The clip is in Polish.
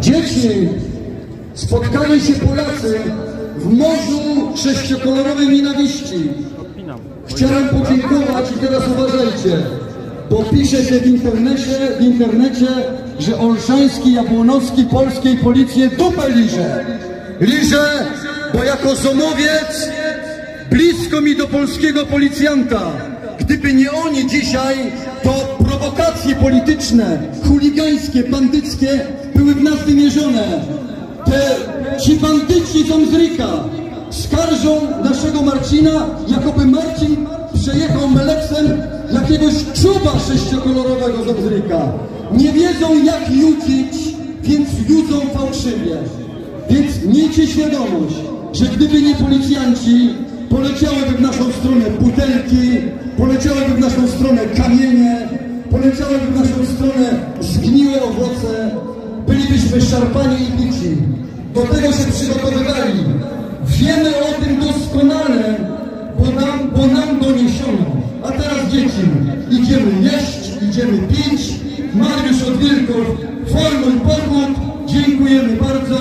Dzieci, spotkali się Polacy w morzu sześciokolorowej nienawiści. Chciałem podziękować i teraz uważajcie, bo pisze się w internecie, w internecie, że Olszański, Jabłonowski polskiej policji dupę liże. Liże, bo jako zomowiec blisko mi do polskiego policjanta. Gdyby nie oni dzisiaj, to prowokacje polityczne, chuligańskie, bandyckie były w nas wymierzone. Te, ci bandyci z Omzryka skarżą naszego Marcina, jakoby Marcin przejechał meleksem jakiegoś czuba sześciokolorowego z Omzryka. Nie wiedzą jak judzić, więc judzą fałszywie. Więc miejcie świadomość, że gdyby nie policjanci, poleciałyby w naszą stronę butelki, poleciałyby w naszą stronę kamienie, poleciałyby w naszą stronę zgniłe owoce, byliśmy szarpani i bici. Do tego się przygotowywali. Wiemy o tym doskonale, bo nam, bo nam doniesiono. A teraz dzieci, idziemy jeść, idziemy pić. Mariusz od Wilków, formuj pokój. Dziękujemy bardzo.